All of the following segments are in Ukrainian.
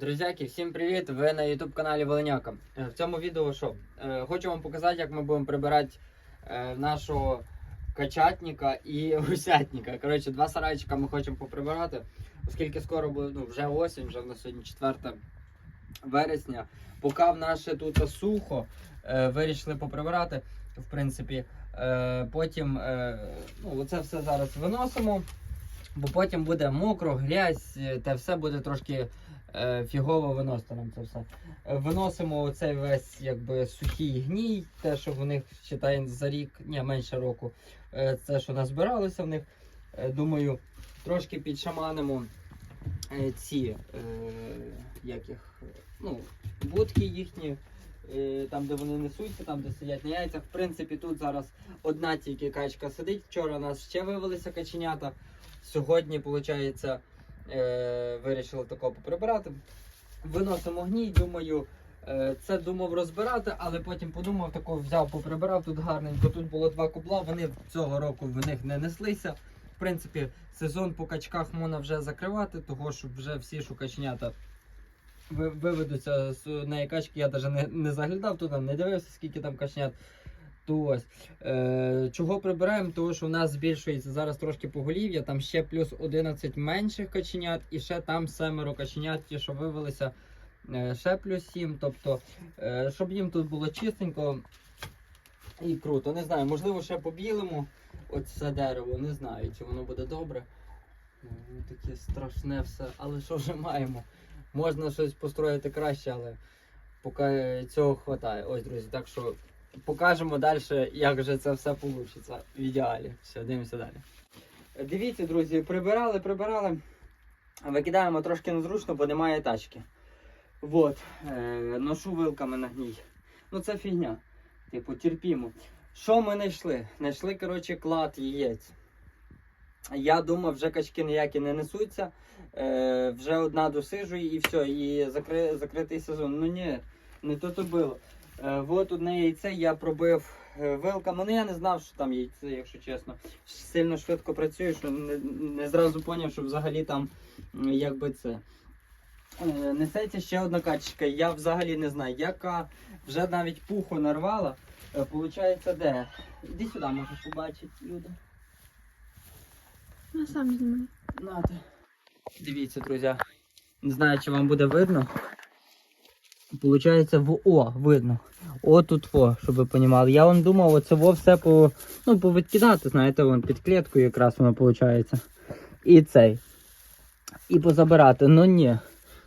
Друзяки, всім привіт! Ви на YouTube каналі Волиняка. Е, В цьому відео що? Е, Хочу вам показати, як ми будемо прибирати е, нашого качатника і гусятника. Коротше, два сарайчика ми хочемо поприбирати, оскільки скоро буде ну, вже осінь, вже в нас сьогодні 4 вересня. Поки в наше тут сухо, вирішили поприбирати. В принципі, потім ну, оце все зараз виносимо, бо потім буде мокро, грязь, та все буде трошки фігово виносити нам це все. Е, Виносимо оцей весь якби сухий гній, те, що в них читає за рік, ні, менше року. Е, Це, що назбиралося в них. Е, Думаю, трошки підшаманимо е, ці е, як їх, е, ну, будки їхні. е, Там, де вони несуться, там, де сидять на яйцях. В принципі, тут зараз одна тільки качка сидить. Вчора у нас ще вивелися каченята. Сьогодні, виходить, е, вирішили такого поприбирати. Виносимо гній, думаю, е, це думав розбирати, але потім подумав, такого взяв, поприбирав тут гарненько. Тут було два кубла, вони цього року в них не неслися. В принципі, сезон по качках можна вже закривати, того що вже всі шукаченята ви- виведуться неї качки. Я навіть не, не заглядав туди, не дивився, скільки там каченят. То ось. Е, чого прибираємо? Тому що у нас збільшується зараз трошки поголів'я, там ще плюс 11 менших каченят, і ще там семеро каченят, ті, що вивелися, е, ще плюс 7. Тобто, е, щоб їм тут було чистенько і круто. Не знаю, можливо, ще побілимо оце дерево, не знаю, чи воно буде добре. Ну, Таке страшне все, але що вже маємо? Можна щось построїти краще, але поки цього вистачає. Ось, друзі, так що покажемо далі, як же це все вийде в ідеалі. Все, дивимося далі. Дивіться, друзі, прибирали, прибирали. Викидаємо трошки незручно, бо немає тачки. Вот. Е, ношу вилками на гній. Ну це фігня. Типу, терпімо. Що ми знайшли? Знайшли, коротше, клад яєць. Я думав, вже качки ніякі не несуться. Е, вже одна досижує і все, і закри, закритий сезон. Ну ні, не то то було. Е, от одне яйце я пробив е, вилками. Ну я не знав, що там яйце, якщо чесно. Сильно швидко працюю, що не, не зразу зрозумів, що взагалі там якби це. Е, Несеться ще одна качечка. Я взагалі не знаю, яка вже навіть пуху нарвала. Получається, де? Іди сюди, можеш побачити, люди. Я сам знімаю. Дивіться, друзі. Не знаю, чи вам буде видно. Получається в О, видно. О тут во, щоб ви понімали. Я вон думав, оце во все по, ну, повідкидати, знаєте, вон під кліткою якраз воно виходить. І цей. І позабирати. Ну ні.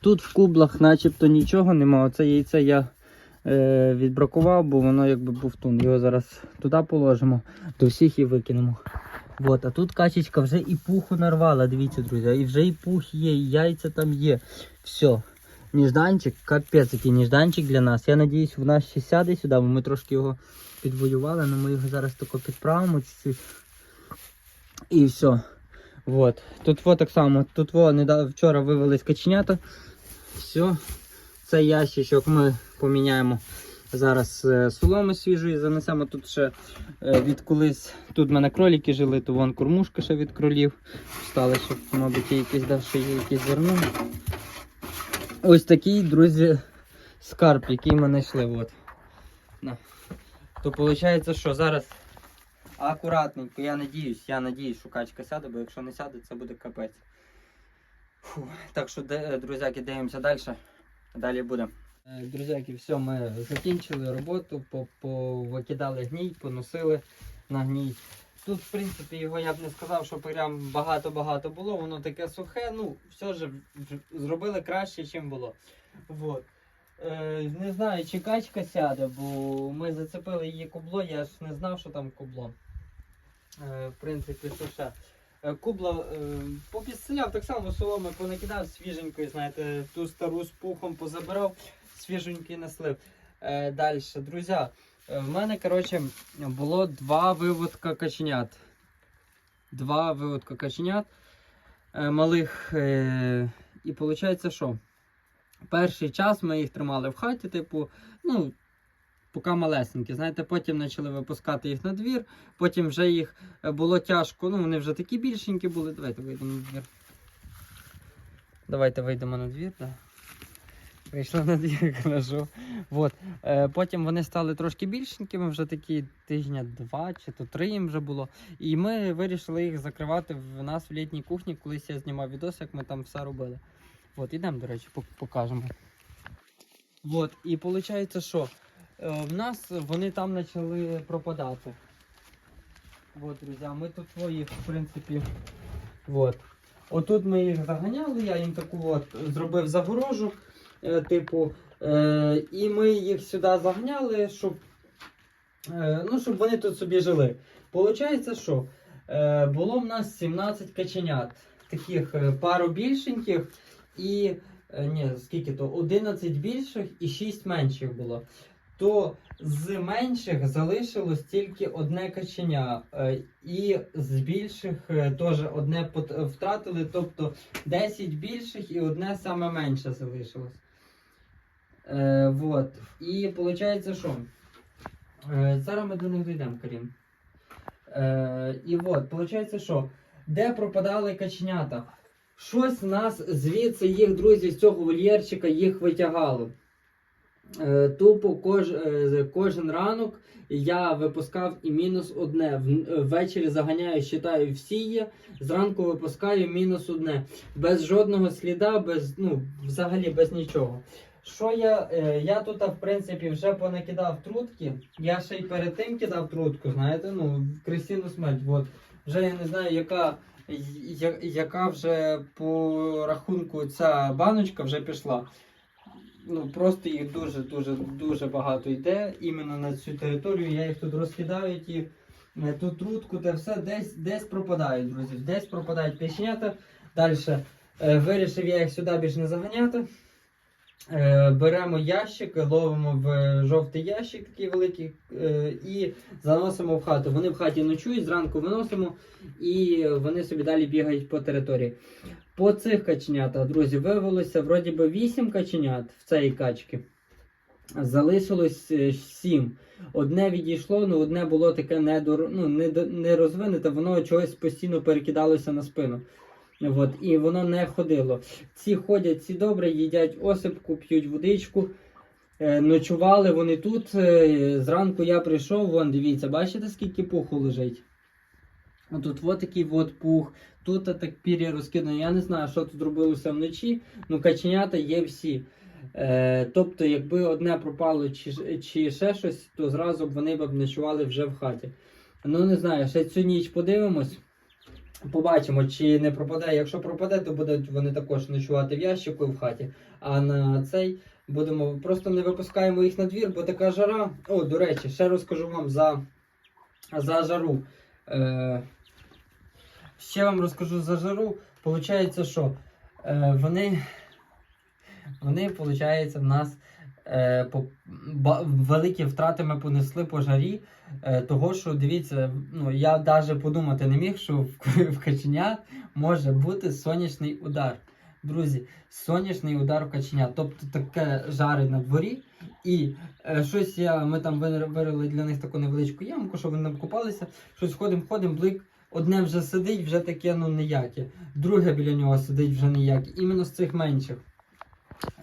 Тут в кублах начебто нічого нема. Оце яйце я е, відбракував, бо воно якби буфтун. Його зараз туди положимо, до всіх і викинемо. Вот, а тут качечка вже і пуху нарвала, дивіться, друзі, і вже і пух є, і яйця там є. Все. Ніжданчик, капець який ніжданчик для нас. Я надіюсь, в нас ще сяде сюди, бо ми трошки його підвоювали, але ми його зараз тако підправимо чуть-чуть. І все. Вот. Тут во так само, тут во вчора вивелись каченята. Все. Цей ящичок ми поміняємо зараз е, соломи свіжої, занесемо тут ще е, від колись. Тут в мене кролики жили, то вон кормушка ще від кролів. Стали, щоб, мабуть, якісь давши є якісь зерно. Ось такий, друзі, скарб, який ми знайшли. От. То виходить, що зараз акуратненько, я надіюсь, я надіюсь, що качка сяде, бо якщо не сяде, це буде капець. Фу. Так що, де- друзяки, дивимося далі. Далі буде. Е, Друзяки, все, ми закінчили роботу, повикидали гній, поносили на гній. Тут, в принципі, його я б не сказав, що прям багато-багато було, воно таке сухе, ну, все ж зробили краще, ніж було. Вот. Е, не знаю, чи качка сяде, бо ми зацепили її кубло, я ж не знав, що там кубло. Е, в принципі, ще. Е, Кубла е, попідстріляв, так само соломи понакидав свіженькою, знаєте, ту стару з пухом позабирав, свіженький наслив. Е, Далі, друзі, в мене, коротше, було два виводка каченят. Два виводка каченят е, малих. Е, і виходить, що? Перший час ми їх тримали в хаті, типу, ну, поки малесенькі. Знаєте, потім почали випускати їх на двір, потім вже їх е, було тяжко. Ну, вони вже такі більшенькі були. Давайте вийдемо на двір. Давайте вийдемо на двір, так. Прийшли на двір, кажу. Вот. Е, потім вони стали трошки більшенькими, вже такі тижня два чи то три їм вже було. І ми вирішили їх закривати в нас в літній кухні, колись я знімав відос, як ми там все робили. От, ідемо, до речі, покажемо. От, і виходить, що е, в нас вони там почали пропадати. От, друзі, ми тут їх, в принципі. От. Отут ми їх заганяли, я їм таку от зробив загорожу, типу, е, і ми їх сюди заганяли, щоб, е, ну, щоб вони тут собі жили. Получається, що е, було в нас 17 каченят, таких е, пару більшеньких і е, ні, скільки то 11 більших і 6 менших було. То з менших залишилось тільки одне каченя, е, і з більших е, теж одне втратили, тобто 10 більших і одне саме менше залишилось. Е, вот. І виходить, що е, зараз ми до них дійдемо, Карін. Е, і от, виходить, що де пропадали каченята? Щось нас звідси їх друзі з цього вольєрчика їх витягало. Е, Тупо кож, е, кожен ранок я випускав і мінус одне. Ввечері заганяю, считаю всі є. Зранку випускаю мінус одне. Без жодного сліда, без, ну, взагалі без нічого. Що я. е, Я тут, в принципі, вже понакидав трутки. Я ще й перед тим кидав трутку, знаєте, ну, в смерть. От. Вже я не знаю, яка, я- яка вже по рахунку ця баночка вже пішла ну просто їх дуже дуже багато йде іменно на цю територію. Я їх тут розкидаю, ті е, ту трутку, те все десь десь пропадають, друзі. Десь пропадають печенята. Далі е, вирішив я їх сюди більше не заганяти. Е, беремо ящик, ловимо в жовтий ящик такий великий е, і заносимо в хату. Вони в хаті ночують, зранку виносимо і вони собі далі бігають по території. По цих каченятах, друзі, виявилося вроді би 8 каченят в цій качці. Залишилось 7. Одне відійшло, ну одне було таке недор... ну, не, не розвинуте, воно чогось постійно перекидалося на спину. От, і воно не ходило. Ці ходять, ці добре, їдять осипку, п'ють водичку. Е, ночували вони тут. Е, зранку я прийшов, вон, дивіться, бачите, скільки пуху лежить? Отут от такий от пух, тут так пір'я розкидано. Я не знаю, що тут робилося вночі, ну каченята є всі. Е, тобто, якби одне пропало чи, чи ще щось, то зразу б вони б ночували вже в хаті. Ну не знаю, ще цю ніч подивимось. Побачимо, чи не пропаде. Якщо пропаде, то будуть вони також ночувати в ящику в хаті. А на цей будемо просто не випускаємо їх на двір, бо така жара. О, до речі, ще розкажу вам за, за жару. Е, ще вам розкажу за жару. Получається, що е, вони, вони, получається, в нас великі втрати ми понесли по жарі. Е, того, що дивіться, ну я навіть подумати не міг, що в, каченят може бути сонячний удар. Друзі, сонячний удар в каченят. Тобто таке жарить на дворі. І е, щось я, ми там вир- вирили для них таку невеличку ямку, щоб вони там купалися. Щось ходимо, ходимо, блик. Одне вже сидить, вже таке ну ніяке. Друге біля нього сидить вже ніяке. Іменно з цих менших.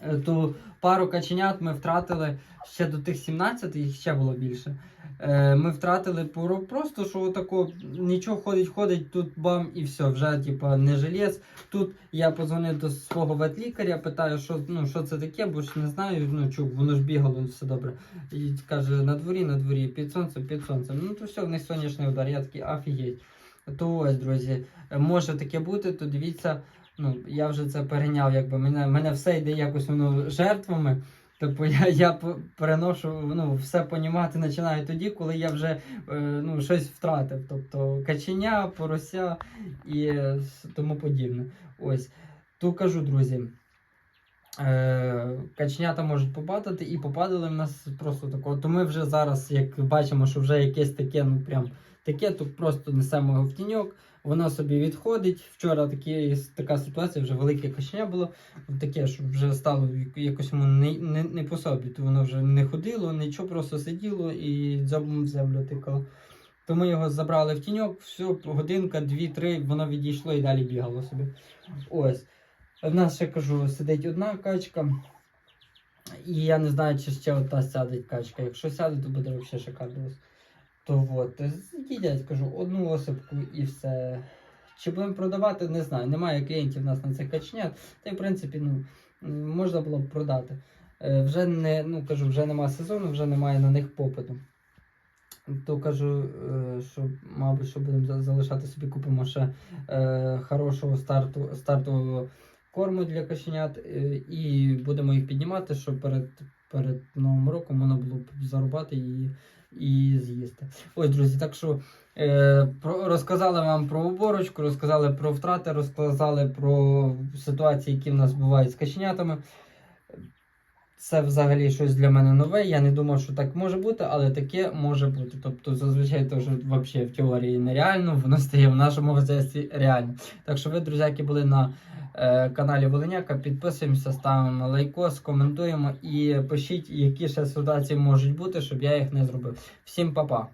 Е, То пару каченят ми втратили ще до тих 17, їх ще було більше. Е, Ми втратили поро- просто, що отако нічого ходить, ходить, тут бам і все, вже типа не желез. Тут я подзвонив до свого ветлікаря, питаю, що, ну, що це таке, бо ж не знаю, ну чув, воно ж бігало, все добре. І каже, на дворі, на дворі, під сонцем, під сонцем. Ну то все, в них сонячний удар. Я такий офігеть. То ось, друзі, е, може таке бути, то дивіться, ну я вже це перейняв, якби мене, мене все йде якось воно жертвами. Тобто я, я переношу ну, все понімати починаю тоді, коли я вже е, ну, щось втратив. Тобто каченя, порося і тому подібне. Ось. То кажу, друзі. Е, каченята можуть попадати і попадали в нас просто такого. То ми вже зараз, як бачимо, що вже якесь таке, ну прям таке, то просто несемо його в тіньок, воно собі відходить. Вчора такі, така ситуація, вже велике каченя було таке, що вже стало якось йому не, не, не по собі, то воно вже не ходило, нічого, просто сиділо і дзьобом в землю тикало. То ми його забрали в тіньок, все, годинка, дві-три, воно відійшло і далі бігало собі. Ось. У нас ще кажу, сидить одна качка. І я не знаю, чи ще ота сяде качка. Якщо сяде, то буде взагалі шикарно. То от, їдять, кажу, одну осипку і все. Чи будемо продавати, не знаю. Немає клієнтів у нас на цих каченят. Та й в принципі, ну, можна було б продати. Е, Вже не, ну кажу, вже немає сезону, вже немає на них попиту. То кажу, е, що, мабуть, що будемо залишати собі, купимо ще е, хорошого старту, стартового корму для кошенят е, і будемо їх піднімати, щоб перед, перед Новим роком можна було б зарубати і, і з'їсти. Ось, друзі, так що е, про, розказали вам про уборочку, розказали про втрати, розказали про ситуації, які в нас бувають з кошенятами. Це взагалі щось для мене нове. Я не думав, що так може бути, але таке може бути. Тобто, зазвичай це вже взагалі в теорії нереально, воно стає в нашому хазяйстві реально. Так що ви, друзі, які були на каналі Волиняка, підписуємося, ставимо лайкос, коментуємо і пишіть, які ще ситуації можуть бути, щоб я їх не зробив. Всім па-па!